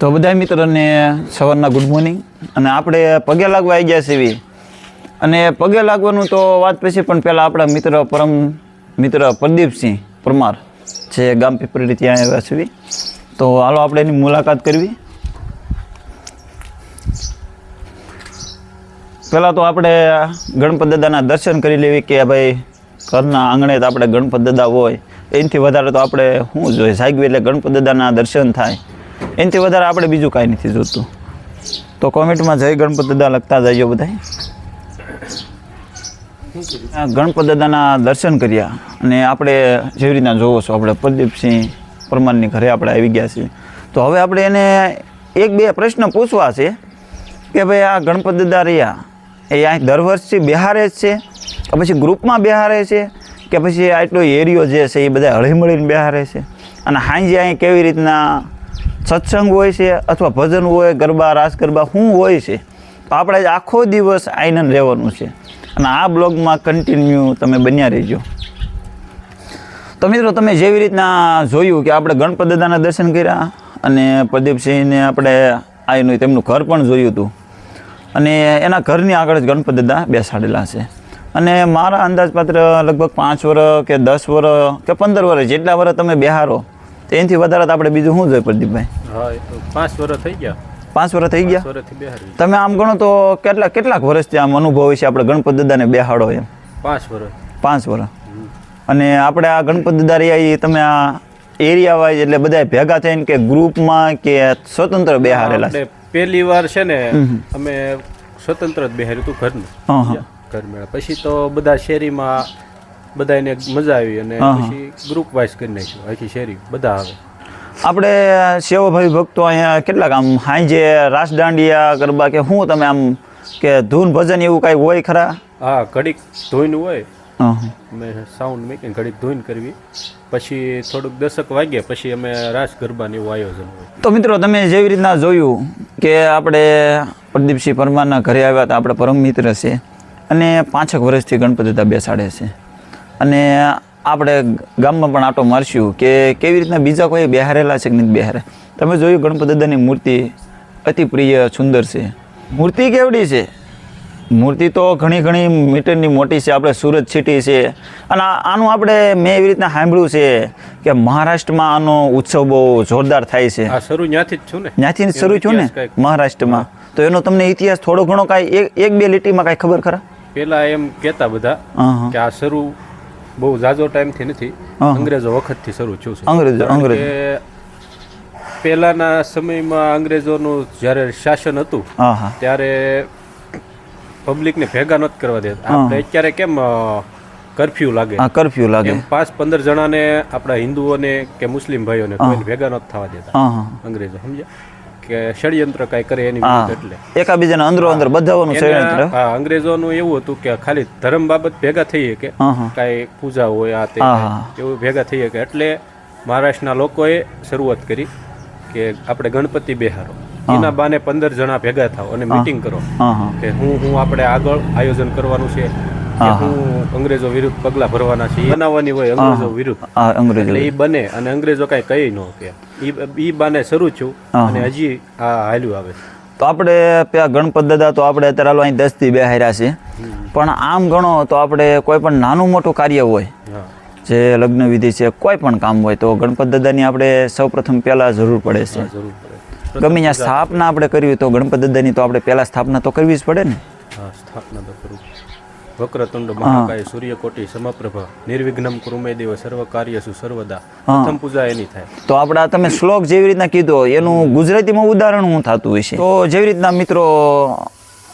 તો બધા મિત્રોને સવારના ગુડ મોર્નિંગ અને આપણે પગે લાગવા આવી ગયા છીએ અને પગે લાગવાનું તો વાત પછી, પણ પહેલાં આપણા મિત્ર પરમ, મિત્ર પ્રદીપસિંહ પરમાર જે ગામ પીપરી ત્યાં આવ્યા છીએ તો હાલો આપણે એની મુલાકાત કરવી. પહેલાં તો આપણે ગણપત દાદાના દર્શન કરી લેવી કે ભાઈ ઘરના આંગણે તો આપણે ગણપત દાદા હોય. એનાથી વધારે તો આપણે શું જોઈએ જાગવી એટલે ગણપત દાદાના દર્શન થાય. એનાથી વધારે આપણે બીજું કાંઈ નથી જોતું. તો કોમેન્ટમાં જય ગણપત દાદા લખતા જઈએ બધા ગણપત દાદાના દર્શન કર્યા અને આપણે જેવી રીતના જોવો છો, આપણે પ્રદીપસિંહ પરમારની ઘરે આપણે આવી ગયા છીએ. તો હવે આપણે એને એક બે પ્રશ્ન પૂછવા છે કે ભાઈ આ ગણપત દાદા રહ્યા. એ અહીં દર વર્ષથી બિહારે જ છે? કે પછી ગ્રુપમાં બિહારે છે? કે પછી આટલો એરિયો જે છે એ બધા હળીમળીને બિહારે છે? અને હાંજે અહીં કેવી રીતના સત્સંગ હોય છે અથવા ભજન હોય, ગરબા, રાસ, ગરબા શું હોય છે, તો આપણે આખો દિવસ આનંદ રહેવાનું છે. અને આ બ્લોગમાં કન્ટિન્યુ તમે બન્યા રહેજો. તો મિત્રો, તમે જેવી રીતના જોયું કે આપણે ગણપત દાદાના દર્શન કર્યા અને પ્રદીપસિંહને આપણે આવીને તેમનું ઘર પણ જોયું હતું. અને એના ઘરની આગળ જ ગણપત દાદા બેસાડેલા છે. અને મારા અંદાજપાત્ર લગભગ પાંચ વર્ષ કે દસ વર્ષ કે પંદર વર્ષ જેટલા વર્ષ તમે બિહારો તો એનાથી વધારે તો આપણે બીજું શું જોઈએ પ્રદીપભાઈ? હા એ તો પાંચ વર્ષ થઈ ગયા. પાંચ વર્ષ થઈ ગયા? તમે આમ ગણો તો કેટલા કેટલાક વર્ષથી આમ અનુભવ છે આપણે ગણપત દાદાને બેહાડો એમ? પાંચ વર્ષ પાંચ વર્ષ અને આપણે આ ગણપત દાદા રહ્યા તમે આ એરિયા વાઇઝ એટલે બધા ભેગા થઈને કે ગ્રુપમાં કે સ્વતંત્ર બેહારેલા પહેલી વાર છે ને અમે સ્વતંત્ર જ બેહાર્યું હતું ઘરનું. ઘર મેળા. પછી તો બધા શેરીમાં બધાને મજા આવી અને પછી ગ્રુપ વાઇઝ કરી નાખ્યું. આખી શેરી. બધા આવે. આપણે સેવાભાઈ ભક્તો અહીંયા કેટલાક આમ હાંજે રાસ દાંડિયા ગરબા કે શું તમે આમ કે ધૂન ભજન એવું કાંઈ હોય ખરા? હા ઘડીક ધોઈનું હોય. અમે સાઉન્ડ મેકિંગ ઘડીક ધોઈને કરવી. પછી થોડુંક દશક વાગ્યા પછી અમે રાસ ગરબાને એવું આયોજન હોય. તો મિત્રો તમે જેવી રીતના જોયું કે આપણે પ્રદીપસિંહ પરમારના ઘરે આવ્યા હતા આપણે પરમ મિત્ર છે અને પાંચેક વર્ષથી ગણપતિ દાદા બેસાડે છે. અને આપણે ગામમાં પણ આટો મારશું કે કેવી રીતના બીજા કોઈ બિહારેલા છે કે નથી બેહારે? તમે જોયું ગણપતિ દાદાની મૂર્તિ અતિ પ્રિય સુંદર છે. મૂર્તિ કેવડી છે? મૂર્તિ તો ઘણી ઘણી મીટરની મોટી છે આપણે સુરત સિટી છે. અને આનું આપણે મેં એવી રીતના સાંભળ્યું છે કે મહારાષ્ટ્રમાં આનો ઉત્સવ બહુ જોરદાર થાય છે. શરૂ ત્યાંથી જ છું ને? ત્યાંથી શરૂ થયું ને? મહારાષ્ટ્રમાં. તો એનો તમને ઇતિહાસ થોડો ઘણો કાંઈ એક બે લીટીમાં કાંઈ ખબર ખરા? પેલા એમ કહેતા બધા કે આ શરૂ બહુ ઝાઝો ટાઈમથી નથી અંગ્રેજો વખતથી શરૂ થયું છે. અંગ્રેજો અંગ્રેજો. પહેલાના સમયમાં અંગ્રેજોનું જ્યારે શાસન હતું ત્યારે પબ્લિકને ભેગા નથી કરવા દેતા આપણે અત્યારે કેમ કરફ્યુ લાગે? કર્ફ્યુ લાગે. પાંચ પંદર જણાને આપણા હિન્દુઓને કે મુસ્લિમ ભાઈઓને ભેગા નથી થવા દેતા અંગ્રેજો સમજ્યા? કે ષડયંત્ર કાંઈ કરે એની વિરુદ્ધ એટલે. એકાબીજાના અંદરો અંદર બધાવાનું ષડયંત્ર હા અંગ્રેજોનું એવું હતું કે ખાલી ધર્મ બાબત ભેગા થઈએ કે કાંઈ પૂજા હોય આ તે એવું ભેગા થઈએ કે એટલે મહારાષ્ટ્રના લોકોએ શરૂઆત કરી કે આપણે ગણપતિ બેહારો. એના બાને પંદર જણા ભેગા થાવ અને મીટિંગ કરો કે હું હું આપણે આગળ આયોજન કરવાનું છે. કે હું. અંગ્રેજો વિરુદ્ધ પગલા ભરવાના છે બનાવવાની હોય અંગ્રેજો વિરુદ્ધ. અંગ્રેજો એટલે એ બને અને અંગ્રેજો કાંઈ કહી ન કે ઈ બાને શરૂ છું અને હજી આ હાલ્યું આવે તો આપણે પેલા ગણપત દાદા તો આપણે અત્યારે હાલો અહીં દસથી બે હાર્યા છે. પણ આમ ગણો તો આપણે કોઈ પણ નાનું મોટું કાર્ય હોય જે લગ્ન વિધિ છે કોઈ પણ કામ હોય તો ગણપત દાદાની આપણે સૌપ્રથમ પહેલાં જરૂર પડે છે. જરૂર પડે. ગમે ત્યાં સ્થાપના આપણે કરવી તો ગણપત દાદાની તો આપણે પહેલાં સ્થાપના તો કરવી જ પડે ને. હા સ્થાપના તો કરું વક્રતુંડ મહાકાય સૂર્યકોટી સમપ્રભ નિર્વિઘ્નમ કુરુમે દેવ સર્વ કાર્યસુ સર્વદા. પ્રથમ પૂજા એની થાય. તો આપણે તમે શ્લોક જેવી રીતના કીધો એનું ગુજરાતીમાં ઉદાહરણ હું થતું હોય છે તો જેવી રીતના મિત્રો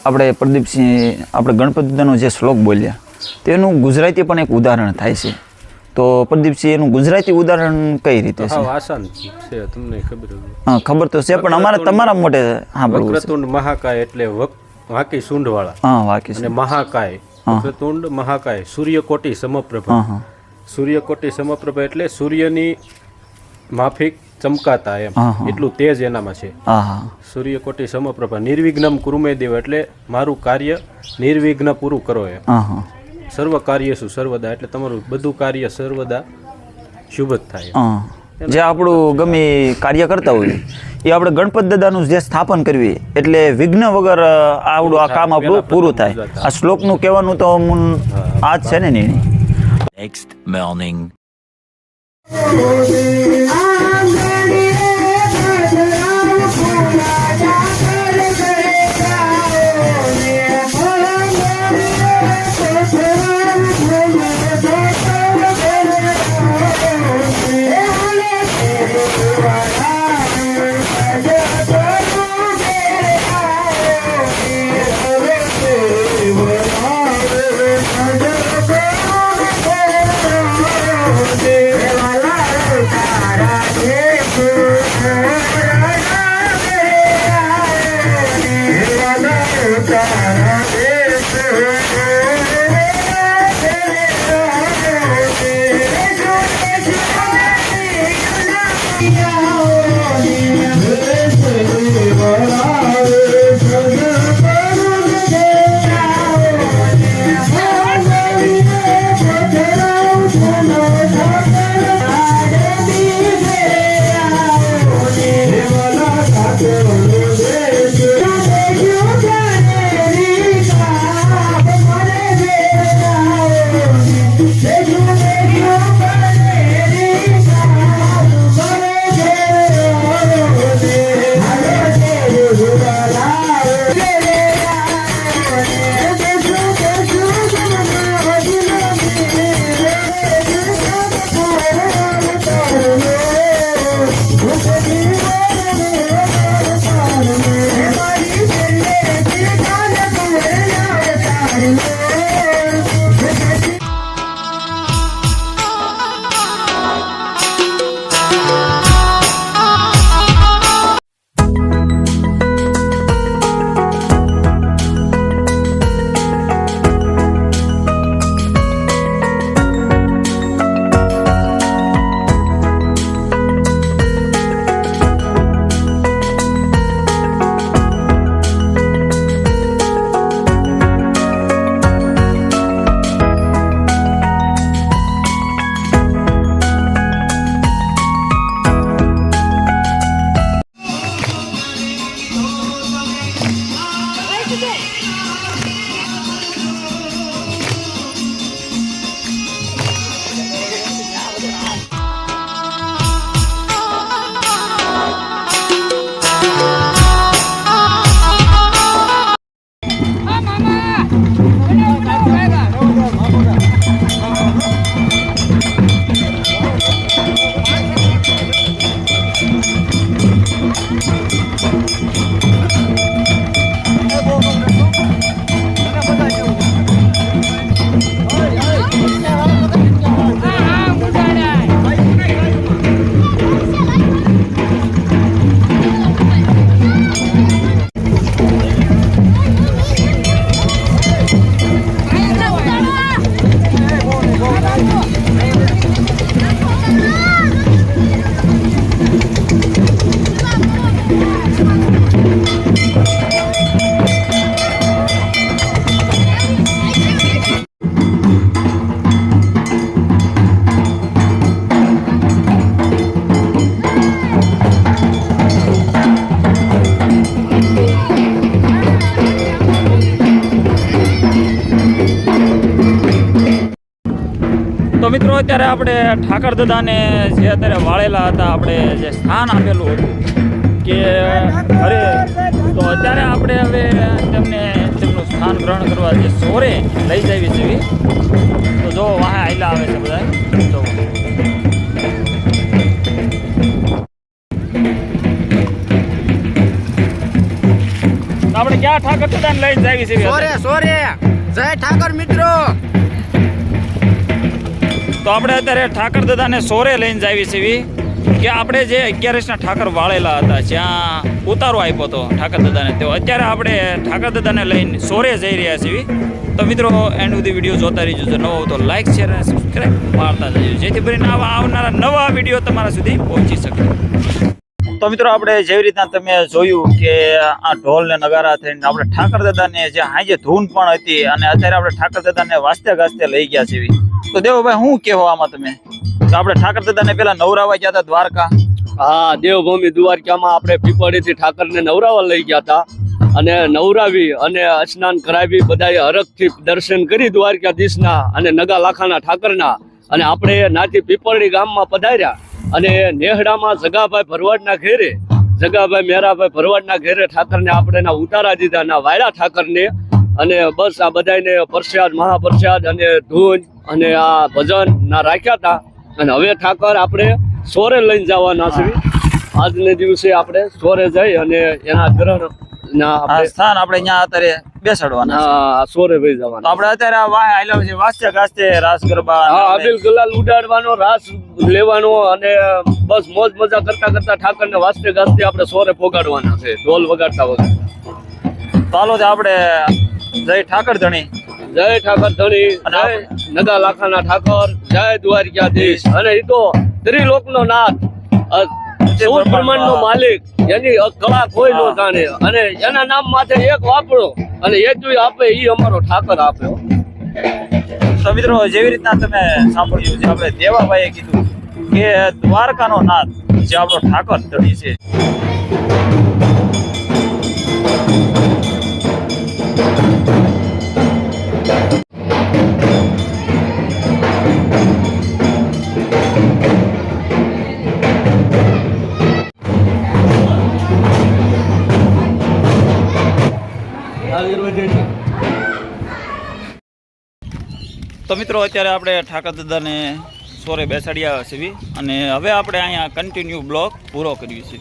આપણે પ્રદીપસિંહ આપણે ગણપત જે શ્લોક બોલ્યા તેનું ગુજરાતી પણ એક ઉદાહરણ થાય છે. તો પ્રદીપસિંહ એનું ગુજરાતી ઉદાહરણ કઈ રીતે છે? આસાન છે તમને ખબર હા ખબર તો છે પણ અમારે તમારા મોટે હા વક્રતુંડ મહાકાય એટલે વક વાકી સૂંઢવાળા. હા વાકી અને મહાકાય વક્રતુંડ મહાકાય સૂર્યકોટી સમપ્રભા. સૂર્યકોટી સમપ્રભા એટલે સૂર્યની માફિક ચમકાતા એમ. એટલું તેજ એનામાં છે. સૂર્યકોટી સમપ્રભા નિર્વિઘ્નમ કુરુમે દેવ એટલે મારું કાર્ય નિર્વિઘ્ન પૂરું કરો એમ. સર્વ કાર્ય શું? સર્વદા એટલે તમારું બધું કાર્ય સર્વદા શુભ જ થાય જે આપણું ગમે એ કાર્ય કરતા હોય એ આપણે ગણપત દાદાનું જે સ્થાપન કરવી એટલે વિઘ્ન વગર આવડું આ કામ આપણું પૂરું થાય. આ શ્લોકનું કહેવાનું તો આ જ છે ને નિર્ણય નેક્સ્ટ morning. મિત્રો અત્યારે આપણે ઠાકર દાદાને જે અત્યારે વાળેલા હતા આપણે જે સ્થાન આપેલું હતું કે અરે તો અત્યારે આપણે હવે તેમને તેમનું સ્થાન ગ્રહણ કરવા જે સોરે લઈ જવી જેવી તો જો વાહે આયલા આવે છે બધા જો. તો આપણે ક્યાં ઠાકર દાદાને લઈ જવી છે સોરે સોરે. જય ઠાકર મિત્રો. તો આપણે અત્યારે ઠાકર દાદાને સોરે લઈને જાવી છીએ કે આપણે જે અગિયારસના ઠાકર વાળેલા હતા, જ્યાં ઉતારો આપ્યો હતો ઠાકર દાદાને, તો અત્યારે આપણે ઠાકર દાદાને લઈને સોરે જઈ રહ્યા છીએ. તો મિત્રો, એન્ડ સુધી વીડિયો જોતા રહીજો. જો નવો તો લાઇક શેર અને સબસ્ક્રાઈબ મારતા જજો, જેથી કરીને આવા આવનારા નવા વીડિયો તમારા સુધી પહોંચી શકે. તો મિત્રો, આપણે જેવી રીતના તમે જોયું કે આ ઢોલ ને નગારા થઈને આપણે ઠાકર દાદાને જે હાજે ધૂન પણ હતી અને અત્યારે આપણે ઠાકર દાદાને વાસ્તે ગાસ્તે લઈ ગયા છીએ. તો દેવભાઈ શું આમાં તમે? તો આપણે ઠાકર દાદાને પેલા નવરાવા ગયા હતા દ્વારકા. હા, દેવભૂમિ દ્વારકામાં આપણે પીપળીથી ઠાકરને નવરાવા લઈ ગયા હતા. અને નવરાવી અને સ્નાન કરાવી, બધાએ હરખથી દર્શન કરી દ્વારકાધીશના અને નગા લાખાના ઠાકરના. અને આપણે નાથી પીપળડી ગામમાં પધાર્યા. અને નેહડામાં જગાભાઈ ભરવાડના ઘેરે જગાભાઈ મેરાભાઈ ભરવાડના ઘેરે ઠાકરને આપણે એના ઉતારા દીધા, ના વાયરા ઠાકરને. અને બસ આ બધાને પ્રસાદ મહાપ્રસાદ અને ધૂન અને આ ભજન ના રાખ્યા હતા. અને હવે ઠાકર આપણે સોરે લઈને જવાના છે. આજને દિવસે આપણે સોરે જઈ અને એના ગ્રહણ સ્થાન આપણે અહીંયા અત્યારે બેસાડવાના. સોરે વહી જવાના આપણે અત્યારે આ વાહ આયલા છે વાસ્તે ગાસ્તે રાસ ગરબા હા અબિલ ગુલાલ ઉડાડવાનો રાસ લેવાનો અને બસ મોજ મજા કરતા કરતા ઠાકરને વાસ્તે ગાસ્તે આપણે સોરે પોગાડવાના છે. ઢોલ વગાડતા વગાડતા. ચાલો આપણે જય ઠાકર ધણી. જય ઠાકર ધણી જય નગા લાખાના ઠાકર જય દ્વારકાધીશ. અને એ તો ત્રિલોકનો નાથ અ, ચૌદ બ્રહ્માંડનો માલિક. એની કળા કોઈ ન જાણે. અને એના નામ માથે એક વાપરો. અને એ જ આપે એ અમારો ઠાકર આપ્યો તો મિત્રો જેવી રીતના તમે સાંભળ્યું છે આપણે દેવાભાઈએ કીધું કે દ્વારકાનો નાથ જે આપણો ઠાકર ધણી છે. તો મિત્રો, અત્યારે આપણે ઠાકર દાદાને સોરે બેસાડ્યા છે અને હવે આપણે અહીંયા કન્ટિન્યુ બ્લોગ પૂરો કરીએ છે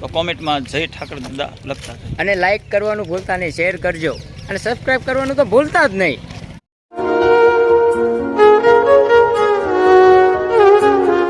તો કોમેન્ટમાં જય ઠાકર દાદા લખતા. અને લાઈક કરવાનું ભૂલતા નહીં શેર કરજો. અને સબસ્ક્રાઈબ કરવાનું તો ભૂલતા જ નહીં.